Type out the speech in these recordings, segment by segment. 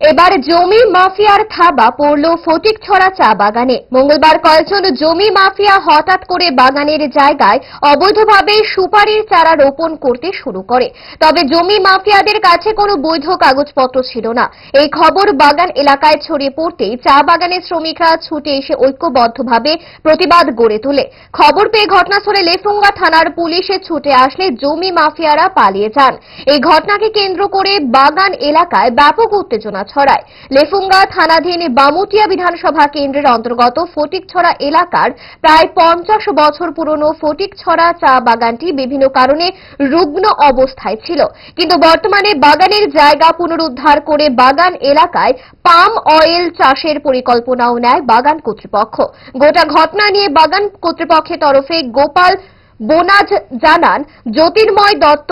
এবার জমি মাফিয়ার থাবা পড়ল ফটিকছড়া চা বাগানে। মঙ্গলবার কয়েকজন জমি মাফিয়া হঠাৎ করে বাগানের জায়গায় অবৈধভাবে সুপারির চারা রোপণ করতে শুরু করে। তবে জমি মাফিয়াদের কাছে কোনো বৈধ কাগজপত্র ছিল না। এই খবর বাগান এলাকায় ছড়িয়ে পড়তেই চা বাগানের শ্রমিকরা ছুটে এসে ঐক্যবদ্ধভাবে প্রতিবাদ গড়ে তোলে। খবর পেয়ে ঘটনাস্থলে লেফুঙ্গা থানার পুলিশে ছুটে আসলে জমি মাফিয়ারা পালিয়ে যান। এই ঘটনাকে কেন্দ্র করে বাগান এলাকায় ব্যাপক উত্তেজনা ছড়ায়। লেফুঙ্গা থানাধীন বামুটিয়া বিধানসভা কেন্দ্রের অন্তর্গত ফটিকছড়া এলাকার প্রায় পঞ্চাশ বছর পুরনো ফটিকছড়া চা বাগানটি বিভিন্ন কারণে রুগ্ন অবস্থায় ছিল। কিন্তু বর্তমানে বাগানের জায়গা পুনরুদ্ধার করে বাগান এলাকায় পাম অয়েল চাষের পরিকল্পনাও নেয় বাগান কর্তৃপক্ষ। গোটা ঘটনা নিয়ে বাগান কর্তৃপক্ষের তরফে গোপাল বোনাজ জানান, জ্যোতির্ময় দত্ত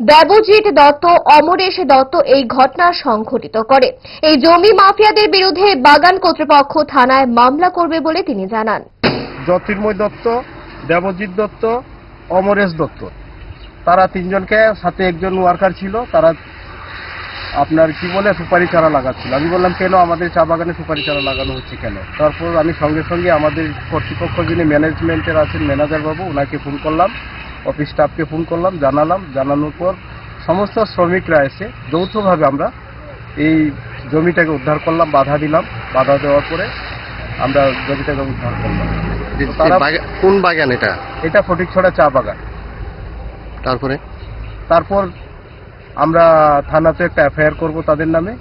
দেবজিৎ দত্ত, অমরেশ দত্ত এই ঘটনা সংঘটিত করে। এই জমি মাফিয়াদের বিরুদ্ধে বাগান কর্তৃপক্ষ থানায় মামলা করবে বলে তিনি জানান। জ্যোতির্ময় দত্ত, দেবজিৎ দত্ত, অমরেশ দত্ত। তারা তিনজনকে সাথে একজন ওয়ার্কার ছিল, তারা আপনার কি বলে, সুপারি চারা লাগাচ্ছিল। আমি বললাম, কেন আমাদের চা বাগানে সুপারি চারা লাগানো হচ্ছে কেন? তারপর আমি সঙ্গে সঙ্গে আমাদের কর্তৃপক্ষ যিনি ম্যানেজমেন্টের আছেন ম্যানেজার বাবু, ওনাকে ফোন করলাম। অফিস স্টাফকে ফোন করলাম জানালাম। জানানোর পর সমস্ত শ্রমিকরা এসে যৌথভাবে আমরা এই জমিটাকে উদ্ধার করলাম বাধা দিলাম। বাধা দেওয়ার পরে আমরা জমিটাকে উদ্ধার করলাম। কোন বাগান এটা? এটা ফটিকছড়া চা বাগান। তারপরে? তারপর আমরা থানাতে একটা এফআইআর করব তাদের নামে।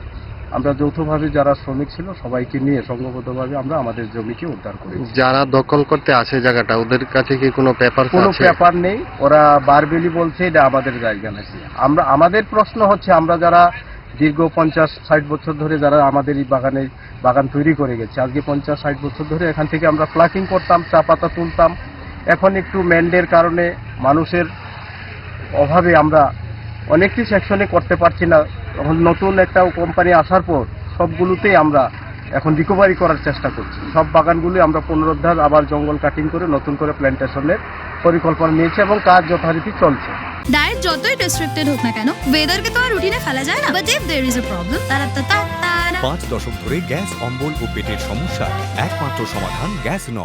আমরা যৌথভাবে যারা শ্রমিক ছিল সবাইকে নিয়ে সংঘবদ্ধভাবে আমরা আমাদের জমিকে উদ্ধার করেছি। যারা দখল করতে আসে জায়গাটা ওদের কাছে কি কোনো পেপার কোনো ব্যাপার নেই। ওরা বারবেলি বলছে এটা আমাদের জায়গা নাকি? আমরা আমাদের প্রশ্ন হচ্ছে আমরা যারা দীর্ঘ পঞ্চাশ ষাট বছর ধরে যারা আমাদের এই বাগানে বাগান তৈরি করে গেছে আজকে পঞ্চাশ ষাট বছর ধরে এখান থেকে আমরা প্লাকিং করতাম চা পাতা তুলতাম। এখন একটু ম্যান্ডের কারণে মানুষের অভাবে আমরা অনেকটি সেকশনে করতে পারছি না। এখন নতুন একটা কোম্পানি আসার পর সবগুলোতেই আমরা এখন রিকভারি করার চেষ্টা করছি। সব বাগানগুলি আমরা পুনরুদ্ধার আবার জঙ্গল কাটিং করে নতুন করে প্ল্যান্টেশনের পরিকল্পনা নিয়েছে এবং কাজ যথারীতি চলছে। ডায়েট যতই রেস্ট্রিক্টেড হোক না কেন ওয়েদারকে তো আর রুটিনে ফেলা যায় না। But if there is a problem তারা তা তা পাঁচ দশক ধরে গ্যাস অম্বল ও পেটের সমস্যা একমাত্র সমাধান গ্যাস নল।